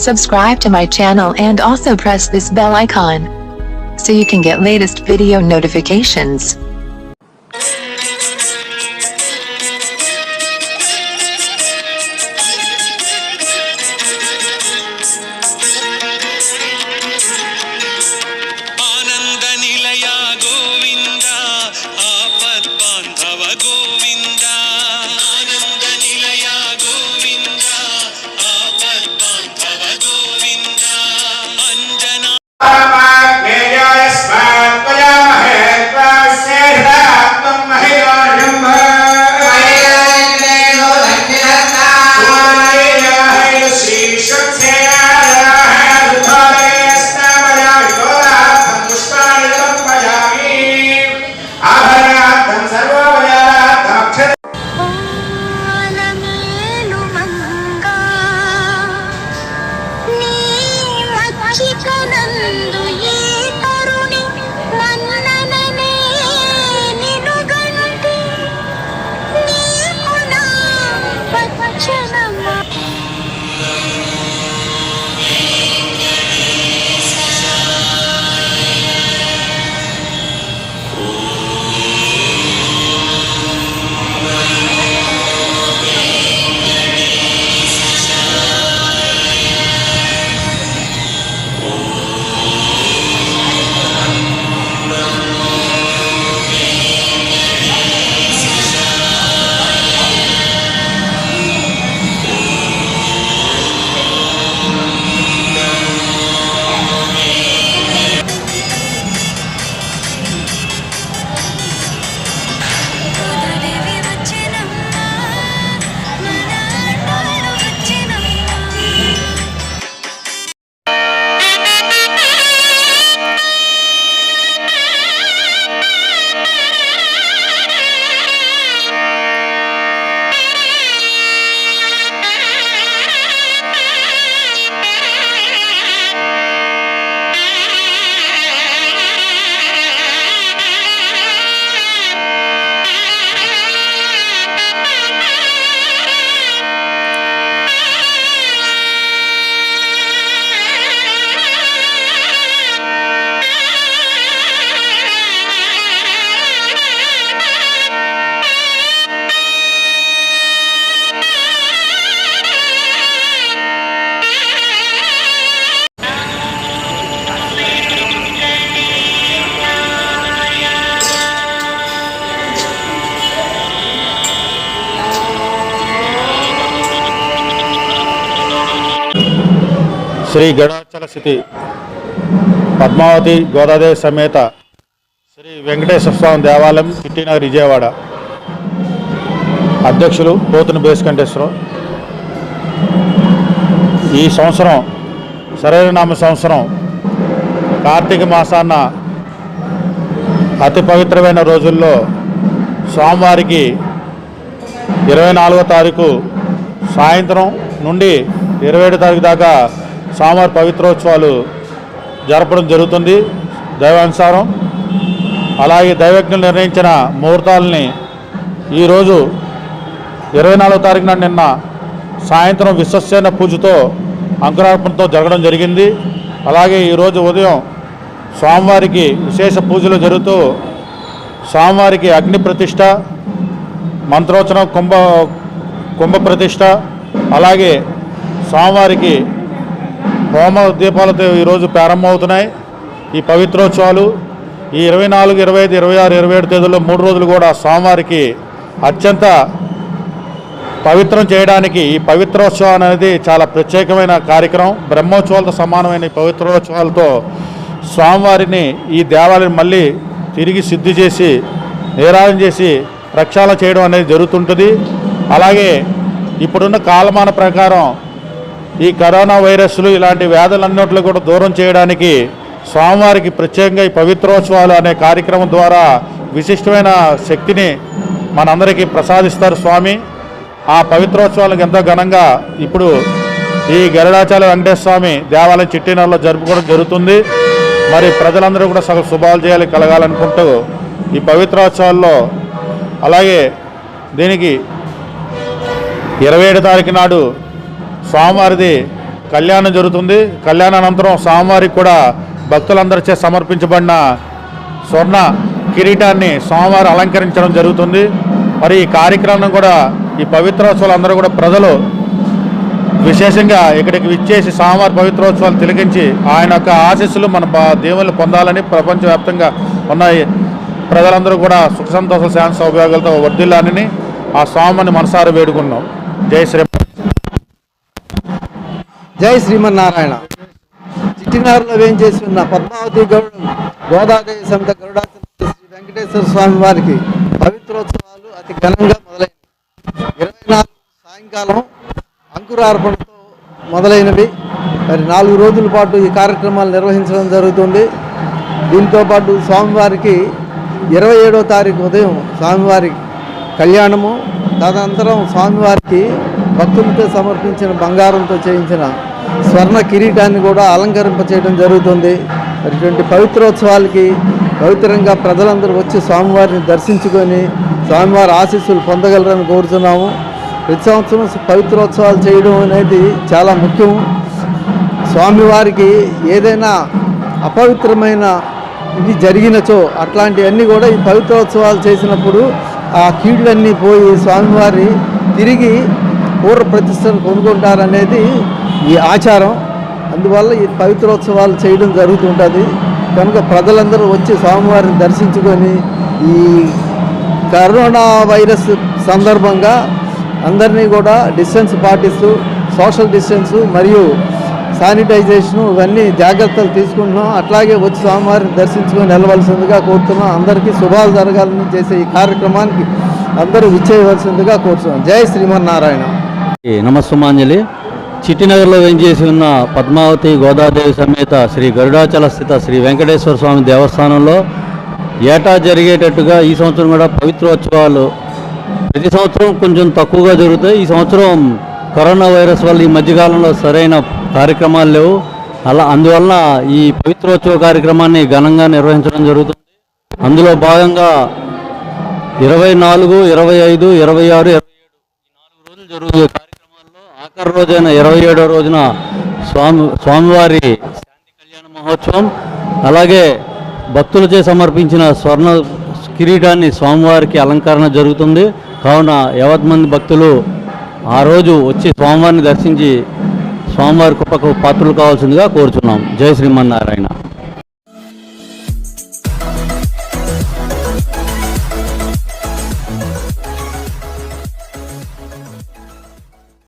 Subscribe to my channel and also press this bell icon. So you can get latest video notifications. Shri గడాచల స్థితి పద్మావతి గోదాదేవి సమేత శ్రీ వెంకటేశ్వర స్వామి దేవాలయం చిట్టినగర్ విజయవాడ. అధ్యక్షులు పోతున బేస్కంటేశ్వరం ఈ సంవత్సరం శరీరనామ సంవత్సరం కార్తీక మాసాన్న అతి పవిత్రమైన రోజుల్లో స్వామివారికి ఇరవై నాలుగో తారీఖు సాయంత్రం నుండి ఇరవై ఏడు తారీఖు దాకా స్వామివారి పవిత్రోత్సవాలు జరపడం జరుగుతుంది. దైవానుసారం. అలాగే దైవజ్ఞులు నిర్ణయించిన ముహూర్తాలని ఈరోజు ఇరవై నాలుగో తారీఖున నిన్న సాయంత్రం విశ్వసేన పూజతో అంకురార్పణతో జరగడం జరిగింది. అలాగే ఈరోజు ఉదయం స్వామివారికి విశేష పూజలు జరుగుతూ స్వామివారికి అగ్ని ప్రతిష్ట మంత్రోచనం కుంభ కుంభ ప్రతిష్ట అలాగే స్వామివారికి హోమ దీపాలతో ఈరోజు ప్రారంభమవుతున్నాయి. ఈ పవిత్రోత్సవాలు ఈ ఇరవై నాలుగు ఇరవై ఐదు ఇరవై ఆరు ఇరవై ఏడు తేదీల్లో మూడు రోజులు కూడా స్వామివారికి అత్యంత పవిత్రం చేయడానికి ఈ పవిత్రోత్సవం అనేది చాలా ప్రత్యేకమైన కార్యక్రమం. బ్రహ్మోత్సవాలతో సమానమైన ఈ పవిత్రోత్సవాలతో స్వామివారిని ఈ దేవాలయం మళ్ళీ తిరిగి సిద్ధి చేసి నేరాజం చేసి ప్రక్షాళన చేయడం అనేది జరుగుతుంటుంది. అలాగే ఇప్పుడున్న కాలమాన ప్రకారం ఈ కరోనా వైరస్లు ఇలాంటి వ్యాధులన్నింటిలో కూడా దూరం చేయడానికి స్వామివారికి ప్రత్యేకంగా ఈ పవిత్రోత్సవాలు అనే కార్యక్రమం ద్వారా విశిష్టమైన శక్తిని మనందరికీ ప్రసాదిస్తారు స్వామి. ఆ పవిత్రోత్సవాలకు ఎంతో ఘనంగా ఇప్పుడు ఈ గరుడాచార్య వెంకటేశ్వర స్వామి దేవాలయం చిట్టినల్లో జరుపుకోవడం జరుగుతుంది. మరి ప్రజలందరూ కూడా సగం శుభాలు చేయాలి కలగాలనుకుంటూ ఈ పవిత్రోత్సవాల్లో అలాగే దీనికి ఇరవై ఏడు తారీఖు నాడు స్వామివారిది కళ్యాణం జరుగుతుంది. కళ్యాణానంతరం స్వామివారికి కూడా భక్తులందరిచే సమర్పించబడిన స్వర్ణ కిరీటాన్ని స్వామివారు అలంకరించడం జరుగుతుంది. మరి ఈ కార్యక్రమం కూడా ఈ పవిత్రోత్సవాలు అందరూ కూడా ప్రజలు విశేషంగా ఇక్కడికి విచ్చేసి స్వామివారి పవిత్రోత్సవాలు తిలకించి ఆయన యొక్క ఆశీస్సులు మన దేవుళ్ళు పొందాలని ప్రపంచవ్యాప్తంగా ఉన్న ప్రజలందరూ కూడా సుఖ సంతోష శాంతి సౌభాగ్యాలతో వర్ధిల్లాలని ఆ స్వామిని మనసారి వేడుకున్నాం జై శ్రీ జై శ్రీమన్నారాయణ. చిట్టినారులో వేయించేసి ఉన్న పద్మావతి గౌడ గోదాదేవి సమిత గరుడాచల శ్రీ వెంకటేశ్వర స్వామి వారికి పవిత్రోత్సవాలు అతి ఘనంగా మొదలైనవి. ఇరవై నాలుగు సాయంకాలం అంకురార్పణతో మొదలైనవి. మరి నాలుగు రోజుల పాటు ఈ కార్యక్రమాలు నిర్వహించడం జరుగుతుంది. దీంతో పాటు స్వామివారికి ఇరవై ఏడో తారీఖు ఉదయం స్వామివారి కళ్యాణము. తదనంతరం స్వామివారికి భక్తులతో సమర్పించిన బంగారంతో చేయించిన స్వర్ణ కిరీటాన్ని కూడా అలంకరింప చేయడం జరుగుతుంది. అటువంటి ఇటువంటి పవిత్రోత్సవాలకి పవిత్రంగా ప్రజలందరూ వచ్చి స్వామివారిని దర్శించుకొని స్వామివారి ఆశీస్సులు పొందగలరని కోరుతున్నాము. ప్రతి సంవత్సరం పవిత్రోత్సవాలు చేయడం అనేది చాలా ముఖ్యం. స్వామివారికి ఏదైనా అపవిత్రమైన ఇది జరిగినచో అట్లాంటివన్నీ కూడా ఈ పవిత్రోత్సవాలు చేసినప్పుడు ఆ కీళ్ళన్నీ పోయి స్వామివారి తిరిగి పూర్వ ప్రతిష్టను కొనుక్కుంటారనేది ఈ ఆచారం అందువల్ల ఈ పవిత్రోత్సవాలు చేయడం జరుగుతుంటుంది. కనుక ప్రజలందరూ వచ్చి స్వామివారిని దర్శించుకొని ఈ కరోనా వైరస్ సందర్భంగా అందరినీ కూడా డిస్టెన్స్ పాటిస్తూ సోషల్ డిస్టెన్స్ మరియు శానిటైజేషన్ ఇవన్నీ జాగ్రత్తలు తీసుకుంటున్నాం. అట్లాగే వచ్చి స్వామివారిని దర్శించుకొని వెళ్ళవలసిందిగా కోరుతున్నాం. అందరికీ శుభాలు జరగాలని చేసే ఈ కార్యక్రమానికి అందరూ విచ్చేయవలసిందిగా కోరుతున్నాం. జై శ్రీమన్నారాయణ. ఈ నమస్సుమాంజలి. చిట్టినగర్లో వెంచేసి ఉన్న పద్మావతి గోదాదేవి సమేత శ్రీ గరుడాచల స్థిత శ్రీ వెంకటేశ్వర స్వామి దేవస్థానంలో ఏటా జరిగేటట్టుగా ఈ సంవత్సరం కూడా పవిత్రోత్సవాలు. ప్రతి సంవత్సరం కొంచెం తక్కువగా జరుగుతాయి. ఈ సంవత్సరం కరోనా వైరస్ వల్ల ఈ మధ్యకాలంలో సరైన కార్యక్రమాలు లేవు. అలా అందువలన ఈ పవిత్రోత్సవ కార్యక్రమాన్ని ఘనంగా నిర్వహించడం జరుగుతుంది. అందులో భాగంగా ఇరవై నాలుగు ఇరవై ఐదు ఇరవై ఆరు ఇరవై ఏడు నాలుగు రోజులు జరుగుతుంది. ఆఖరి రోజైన ఇరవై ఏడో రోజున స్వామి స్వామివారి శాంతి కళ్యాణ మహోత్సవం అలాగే భక్తులచే సమర్పించిన స్వర్ణ కిరీటాన్ని స్వామివారికి అలంకరణ జరుగుతుంది. కావున యావత్ మంది భక్తులు ఆ రోజు వచ్చి స్వామివారిని దర్శించి స్వామివారి కృపకు పాత్రలు కావాల్సిందిగా కోరుచున్నాం. జయ శ్రీమన్నారాయణ.